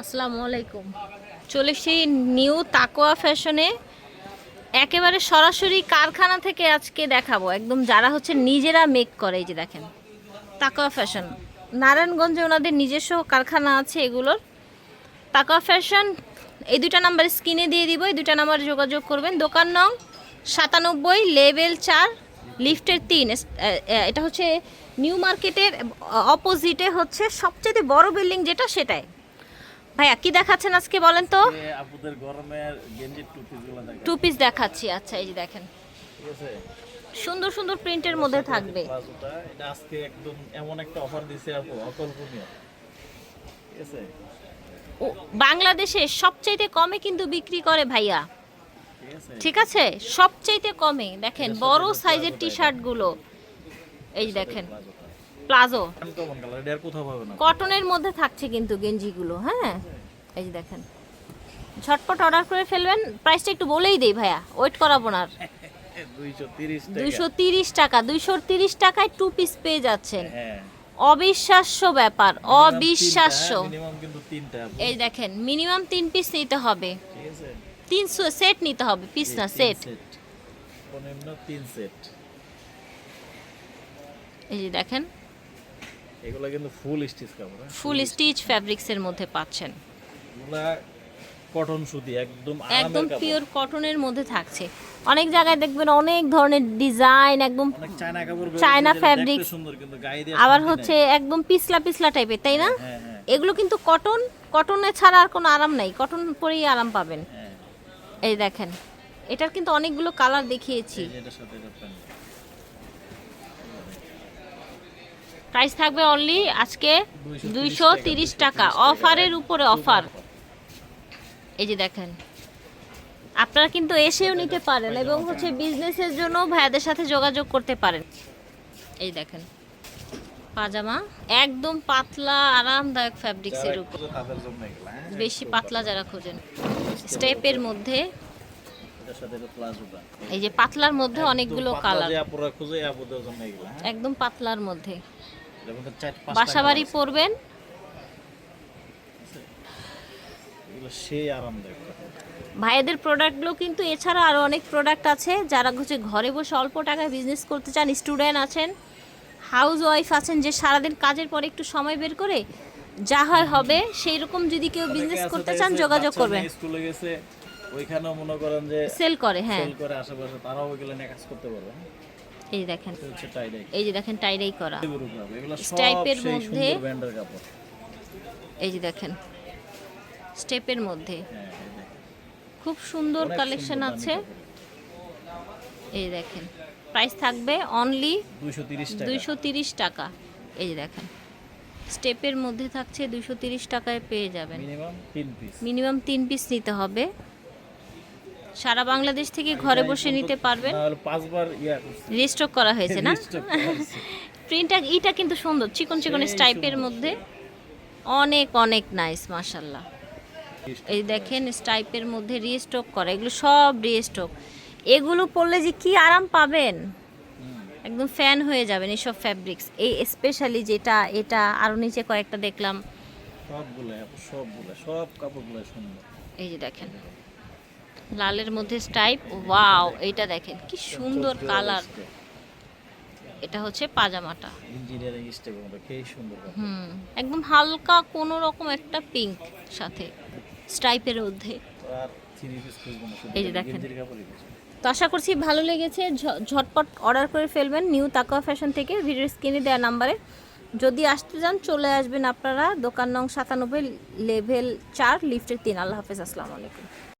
আসসালামু আলাইকুম। চলে এসেছি নিউ তাকোয়া ফ্যাশনে। একেবারে সরাসরি কারখানা থেকে আজকে দেখাবো। একদম যারা হচ্ছে নিজেরা মেক করে, এই যে দেখেন, তাকোয়া ফ্যাশন। নারায়ণগঞ্জে ওনাদের নিজস্ব কারখানা আছে এগুলোর। তাকোয়া ফ্যাশন, এই দুটা নাম্বার স্ক্রিনে দিয়ে দিব, এই দুটা নাম্বারে যোগাযোগ করবেন। দোকান নং সাতানব্বই লেভেল চার, লিফটের তিন। এটা হচ্ছে নিউ মার্কেটের অপোজিটে হচ্ছে সবচেয়ে বড় বিল্ডিং যেটা, সেটাই। ভাইয়া কি দেখাচ্ছেন আজকে বলেন তো? আপুদের গরমের গেঞ্জির টু পিসগুলো টু পিস দেখাচ্ছি আচ্ছা এই যে দেখেন। ঠিক আছে? সুন্দর সুন্দর প্রিন্টের মধ্যে থাকবে। এটা আজকে একদম এমন একটা অফার দিছে আপু অকল্পনীয়। ঠিক আছে? ও বাংলাদেশে সবচাইতে কমে কিন্তু বিক্রি করে ভাইয়া। ঠিক আছে? সবচাইতে কমে। দেখেন বড় সাইজের টি শার্টগুলো এই যে দেখেন। প্লাজো। কটনের মধ্যে থাকছে কিন্তু গেঞ্জিগুলো হ্যাঁ? এই যে দেখেন। ঝটপট অর্ডার করে ফেলবেন। প্রাইসটা একটু বলেই দেই ভাইয়া ওয়েট করাবো না আর। দুইশো তিরিশ টাকা। দুইশো তিরিশ টাকায় টু পিস পেয়ে যাচ্ছেন। হ্যাঁ। অবিশ্বাস্য ব্যাপার অবিশ্বাস্য। এই দেখেন মিনিমাম তিন পিস নিতে হবে। তিন সেট নিতে হবে পিস না সেট এই যে দেখেন এগুলো কিন্তু ফুল স্টিচ কাপড় হ্যাঁ? ফুল স্টিচ ফ্যাব্রিক্সের মধ্যে পাচ্ছেন। এগুলা কটন সুতি একদম একদম পিওর কটনের মধ্যে থাকছে। অনেক জায়গায় দেখবেন অনেক ধরনের ডিজাইন একদম চায়না কাপড় চায়না দেখতে সুন্দর কিন্তু গায়ে দিয়ে আবার হচ্ছে একদম পিছলা পিছলা টাইপের তাই না? হ্যাঁ হ্যাঁ এগুলো কিন্তু কটন কটনে ছাড়া আর কোনো আরাম নাই। কটন পরেই আরাম পাবেন। হ্যাঁ। এই দেখেন এটার কিন্তু অনেকগুলো কালার দেখিয়েছি এই যে এটার সাথে এটা প্যান্ট প্রাইস থাকবে অনলি আজকে দুইশো তিরিশ টাকা। অফারের উপরে অফার এই যে দেখেন। আপনারা কিন্তু এসেও নিতে পারেন এবং হচ্ছে বিজনেসের জন্য ভাইয়াদের সাথে যোগাযোগ করতে পারেন। এই দেখেন। পাজামা একদম পাতলা আরামদায়ক ফ্যাব্রিক্সের উপর। হ্যাঁ বেশি পাতলা যারা খোঁজেন। স্টেপের মধ্যে এই যে পাতলার মধ্যে অনেকগুলো কালার হ্যাঁ। একদম পাতলার মধ্যে। পাঁচটা বাসাবাড়ি পরবেন। ভাইয়াদের প্রোডাক্টগুলো কিন্তু এছাড়া আরও অনেক প্রোডাক্ট আছে যারা হচ্ছে ঘরে বসে অল্প টাকায় বিজনেস করতে চান স্টুডেন্ট আছেন হাউস ওয়াইফ আছেন যে সারাদিন কাজের পরে একটু সময় বের করে যা হয় হবে সেই রকম যদি কেউ বিজনেস করতে চান যোগাযোগ করবেন স্কুলে গেছে ওইখানেও মনে করেন যে সেল করে হ্যাঁ সেল করে আশেপাশে তারাও ওইগুলো নিয়ে কাজ করতে পারবে? এই দেখেন। এই যে দেখেন টাইরাই করা। স্টাইপের মধ্যে- এই যে দেখেন। স্টেপের মধ্যে। হ্যাঁ। খুব সুন্দর কালেকশন আছে। এই দেখেন। প্রাইস থাকবে অনলি দুইশো তিরিশ টাকা। এই যে দেখেন। স্টেপের মধ্যে থাকছে দুইশো তিরিশ টাকায় পেয়ে যাবেন। মিনিমাম 3 পিস মিনিমাম তিন পিস নিতে হবে। সারা বাংলাদেশ থেকে ঘরে বসে নিতে পারবেন পাঁচবার রিস্টক করা হয়েছে না। প্রিন্টটা ইটা কিন্তু সুন্দর চিকন চিকন স্টাইপের মধ্যে। অনেক অনেক নাইস মাশাল্লাহ এই দেখেন স্টাইপের মধ্যে রিস্টক করা এগুলো সব রিস্টক এগুলো পরলে যে কি আরাম পাবেন? একদম ফ্যান হয়ে যাবেন এইসব ফ্যাব্রিক্স এই স্পেশালি যেটা এটা আরও নিচে কয়েকটা দেখলাম। সবগুলো সবগুলো সব কাপড়গুলো সুন্দর। এই যে দেখেন। লালের মধ্যে স্টাইপ ওয়াও এইটা দেখেন কি সুন্দর কালার। এটা হচ্ছে পাজামাটা। ইঞ্জিনিয়ারিং কি সুন্দর হুম একদম হালকা কোনো রকম একটা পিঙ্ক সাথে স্টাইপের মধ্যে। এই যে দেখেন। তো আশা করছি ভালো লেগেছে ঝটপট অর্ডার করে ফেলবেন নিউ তাকোয়া ফ্যাশন থেকে ভিডিও স্ক্রিনে দেওয়া নাম্বারে যদি আসতে যান চলে আসবেন আপনারা দোকান নং সাতানব্বই লেভেল চার লিফটের তিন। আল্লাহ হাফেজ আসসালামু আলাইকুম।